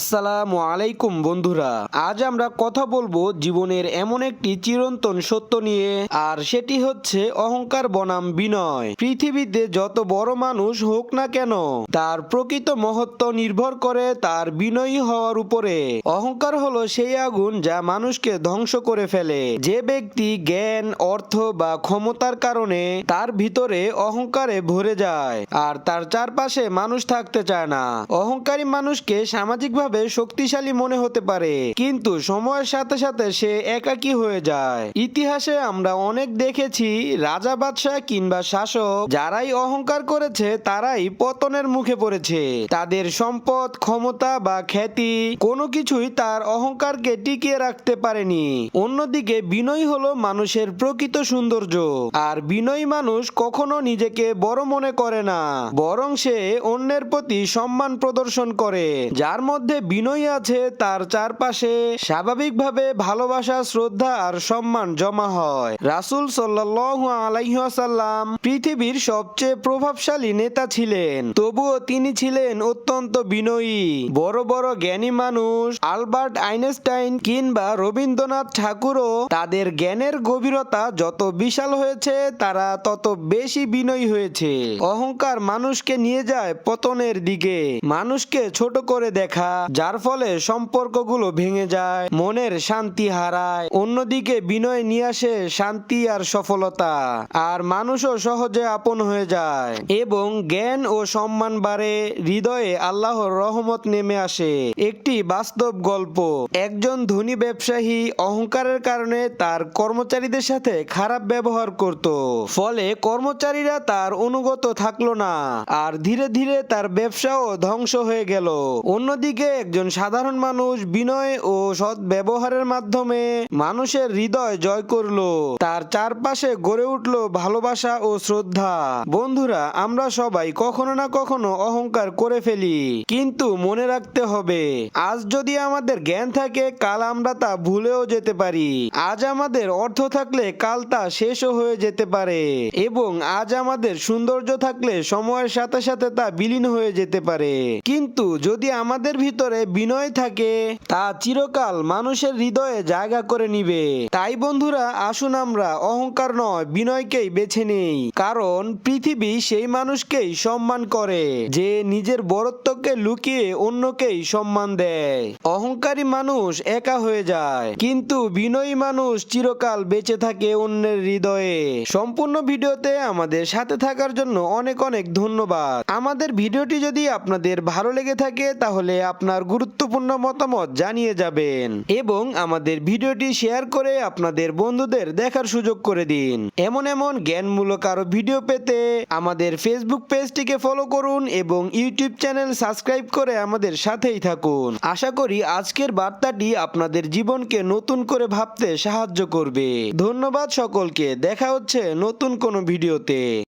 আসসালামু আলাইকুম, বন্ধুরা। আজ আমরা কথা বলব জীবনের এমন একটি চিরন্তন সত্য নিয়ে, আর সেটি হচ্ছে অহংকার বনাম বিনয়। পৃথিবীতে যত বড় মানুষ হোক না কেন, তার প্রকৃত মহত্ব নির্ভর করে তার বিনয়ী হওয়ার উপরে। অহংকার হলো সেই আগুন যা মানুষকে ধ্বংস করে ফেলে। যে ব্যক্তি জ্ঞান, অর্থ বা ক্ষমতার কারণে তার ভিতরে অহংকারে ভরে যায়, আর তার চারপাশে মানুষ থাকতে চায় না। অহংকারী মানুষকে সামাজিকভাবে শক্তিশালী মনে হতে পারে। কিন্তু সময়ের সাথে সাথে সে একাকী হয়ে যায়। ইতিহাসে আমরা অনেক দেখেছি, রাজা বাদশাহ কিংবা শাসক যারাই অহংকার করেছে, তারাই পতনের মুখে পড়েছে। তাদের সম্পদ, ক্ষমতা বা খ্যাতি কোনো কিছুই তার অহংকারকে টিকিয়ে রাখতে পারেনি। অন্যদিকে বিনয় হলো মানুষের প্রকৃত সৌন্দর্য। আর বিনয়ী মানুষ কখনো নিজেকে বড় মনে করে না। বরং সে অন্যের প্রতি সম্মান প্রদর্শন করে, যার মধ্যে বিনয় আছে তার চারপাশে। স্বাভাবিকভাবে ভালোবাসা, শ্রদ্ধা আর সম্মান জমা হয়। রাসূল আলাইহি পৃথিবীর সবচেয়ে প্রভাবশালী নেতা ছিলেন। তবুও তিনি ছিলেন অত্যন্ত বিনয়ী। বড় বড় জ্ঞানী মানুষ, আলবার্ট আইনস্টাইন কিংবা রবীন্দ্রনাথ ঠাকুরও তাদের জ্ঞানের গভীরতা যত বিশাল হয়েছে, তারা তত বেশি বিনয়ী হয়েছে। অহংকার মানুষকে নিয়ে যায় পতনের দিকে। মানুষকে ছোট করে দেখা। যার ফলে সম্পর্কগুলো ভেঙে যায়, মনের শান্তি হারায়, অন্যদিকে বিনয় নিয়ে আসে শান্তি আর সফলতা, আর মানুষও সহজে আপন হয়ে যায়, এবং জ্ঞান ও সম্মান বাড়ে, হৃদয়ে আল্লাহর রহমত নেমে আসে। একটি বাস্তব গল্প, একজন ধনী ব্যবসায়ী অহংকারের কারণে তার কর্মচারীদের সাথে খারাপ ব্যবহার করত, ফলে কর্মচারীরা তার অনুগত থাকল না, আর ধীরে ধীরে তার ব্যবসাও ধ্বংস হয়ে গেল। অন্যদিকে একজন সাধারণ মানুষ বিনয় ও সৎ ব্যবহারের মাধ্যমে মানুষের হৃদয় জয় করল। তার চারপাশে গড়ে উঠল ভালোবাসা ও শ্রদ্ধা। বন্ধুরা, আমরা সবাই কখনো না কখনো অহংকার করে ফেলি। কিন্তু মনে রাখতে হবে, আজ যদি আমাদের জ্ঞান থাকে, কাল আমরা তা ভুলেও যেতে পারি। আজ আমাদের অর্থ থাকলে কাল তা শেষও হয়ে যেতে পারে। এবং আজ আমাদের সৌন্দর্য থাকলে সময়ের সাথে সাথে তা বিলীন হয়ে যেতে পারে। কিন্তু যদি আমাদের ভিতরে বিনয় থাকে, তা চিরকাল মানুষের হৃদয়ে জায়গা করে নিবে। তাই বন্ধুরা, আসুন আমরা অহংকার নয়, বিনয়কেই বেছে নেই। কারণ পৃথিবী সেই মানুষকেই সম্মান করে, যে নিজের বরত্বকে লুকিয়ে অন্যকেই সম্মান দেয়। অহংকারী মানুষ একা হয়ে যায়, কিন্তু বিনয়ী মানুষ চিরকাল বেঁচে থাকে অন্যের হৃদয়ে। সম্পূর্ণ ভিডিওতে আমাদের সাথে থাকার জন্য অনেক অনেক ধন্যবাদ। আমাদের ভিডিওটি যদি আপনাদের ভালো লেগে থাকে, তাহলে আপনার গুরুত্বপূর্ণ মতামত জানিয়ে যাবেন এবং আমাদের ভিডিওটি শেয়ার করে আপনাদের বন্ধুদের দেখার সুযোগ করে দিন। এমন এমন জ্ঞানমূলক আরও ভিডিও পেতে আমাদের ফেসবুক পেজটিকে ফলো করুন এবং ইউটিউব চ্যানেল সাবস্ক্রাইব করে আমাদের সাথেই থাকুন। আশা করি আজকের বার্তাটি আপনাদের জীবনকে নতুন করে ভাবতে সাহায্য করবে। ধন্যবাদ সকলকে। দেখা হচ্ছে নতুন কোনো ভিডিওতে।